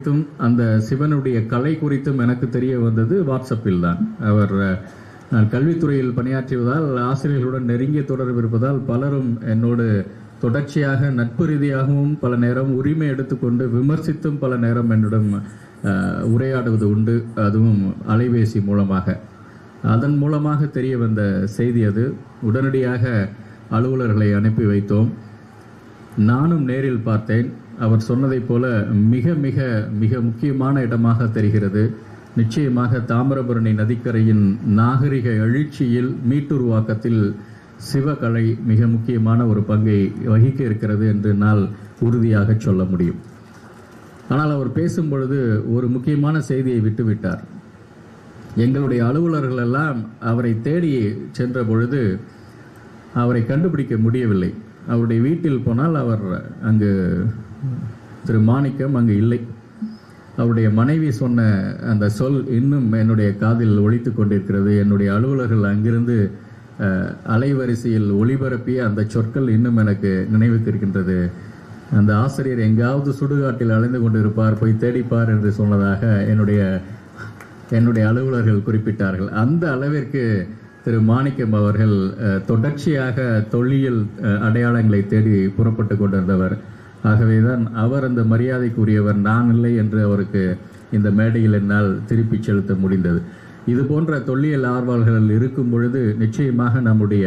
குறித்தும் அந்த சிவனுடைய கலை குறித்தும் எனக்கு தெரிய வந்தது வாட்ஸ்அப்பில் தான் அவர் நான் கல்வித்துறையில் பணியாற்றுவதால் ஆசிரியர்களுடன் நெருங்கிய தொடர்பு இருப்பதால் பலரும் என்னோடு தொடர்ச்சியாக நட்பு ரீதியாகவும் பல நேரம் உரிமை எடுத்துக்கொண்டு விமர்சித்தும் பல நேரம் என்னிடம் உரையாடுவது உண்டு. அதுவும் அலைபேசி மூலமாக. அதன் மூலமாக தெரிய வந்த செய்தி அது. உடனடியாக அலுவலர்களை அனுப்பி வைத்தோம். நானும் நேரில் பார்த்தேன். அவர் சொன்னதைப் போல மிக மிக மிக முக்கியமான இடமாக தெரிகிறது. நிச்சயமாக தாமிரபரணி நதிக்கரையின் நாகரிக எழுச்சியில் மீட்டுருவாக்கத்தில் சிவகலை மிக முக்கியமான ஒரு பங்கை வகிக்க இருக்கிறது என்று என்னால் உறுதியாக சொல்ல முடியும். ஆனால் அவர் பேசும் பொழுது ஒரு முக்கியமான செய்தியை விட்டுவிட்டார். எங்களுடைய அலுவலர்கள் எல்லாம் அவரை தேடி சென்ற பொழுது அவரை கண்டுபிடிக்க முடியவில்லை. அவருடைய வீட்டில் போனால் அவர் அங்கு திரு மாணிக்கம் அங்கு இல்லை. அவருடைய மனைவி சொன்ன அந்த சொல் இன்னும் என்னுடைய காதில் ஒழித்து கொண்டிருக்கிறது. என்னுடைய அலுவலர்கள் அங்கிருந்து அலைவரிசையில் ஒளிபரப்பிய அந்த சொற்கள் இன்னும் எனக்கு நினைவுக்கு இருக்கின்றது அந்த ஆசிரியர் எங்காவது சுடுகாட்டில் அலைந்து கொண்டிருப்பார் போய் தேடிப்பார் என்று சொன்னதாக என்னுடைய என்னுடைய அலுவலர்கள் குறிப்பிட்டார்கள். அந்த அளவிற்கு திரு மாணிக்கம் அவர்கள் தொடர்ச்சியாக தொல்லியல் அடையாளங்களை தேடி புறப்பட்டு கொண்டிருந்தவர். ஆகவேதான் அவர் அந்த மரியாதைக்குரியவர் நான் இல்லை என்று அவருக்கு இந்த மேடையில் என்னால் திருப்பி செலுத்த முடிந்தது. இது போன்ற தொல்லியல் ஆர்வலர்கள் இருக்கும் பொழுது நிச்சயமாக நம்முடைய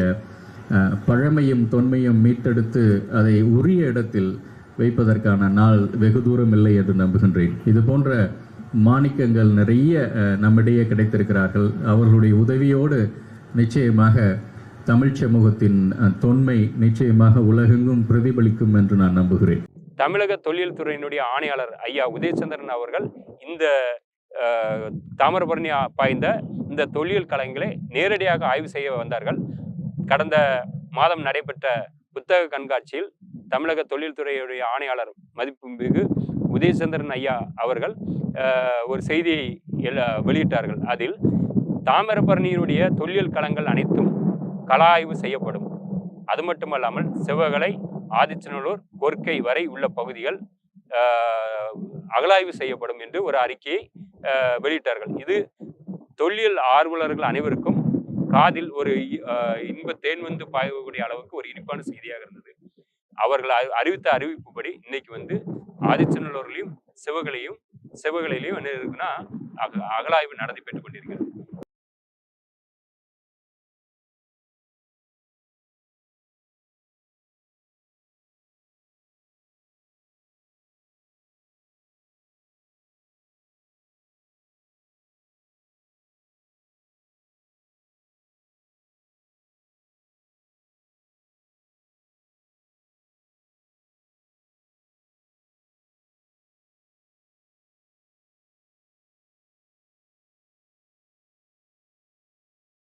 பழமையும் தொன்மையும் மீட்டெடுத்து அதை உரிய இடத்தில் வைப்பதற்கான நாள் வெகு தூரம் இல்லை என்று நம்புகின்றேன். இது போன்ற மாணிக்கங்கள் நிறைய நம்மிடையே கிடைத்திருக்கிறார்கள். அவர்களுடைய உதவியோடு நிச்சயமாக தமிழ் சமூகத்தின் தொன்மை நிச்சயமாக உலகெங்கும் பிரதிபலிக்கும் என்று நான் நம்புகிறேன். தமிழக தொழில் துறையினுடைய ஆணையாளர் ஐயா உதயச்சந்திரன் அவர்கள் இந்த தாமிரபரணி பாய்ந்த இந்த தொல்லியல் கலைஞர்களை நேரடியாக ஆய்வு செய்ய வந்தார்கள். கடந்த மாதம் நடைபெற்ற புத்தக கண்காட்சியில் தமிழக தொழில்துறையுடைய ஆணையாளர் மதிப்புமிகு உதயசந்திரன் ஐயா அவர்கள் ஒரு செய்தியை வெளியிட்டார்கள். அதில் தாமிரபரணியினுடைய தொல்லியல் களங்கள் அனைத்தும் கள ஆய்வு செய்யப்படும். அது மட்டுமல்லாமல் சிவகலை ஆதிச்சநல்லூர் கொர்க்கை வரை உள்ள பகுதிகள் அகலாய்வு செய்யப்படும் என்று ஒரு அறிக்கையை வெளியிட்டார்கள். இது தொல்லியல் ஆர்வலர்கள் அனைவருக்கும் காதில் ஒரு இ- இன்ப தேன் வந்து பாயக்கூடிய அளவுக்கு ஒரு இனிப்பான செய்தியாக இருந்தது. அவர்கள் அறிவித்த அறிவிப்புப்படி இன்னைக்கு வந்து ஆதிச்சநல்லூர்லையும் சிவகலையும் சிவகலையிலையும் என்ன இருக்குன்னா அக நடத்தி பெற்றுக் கொண்டிருக்கிறது.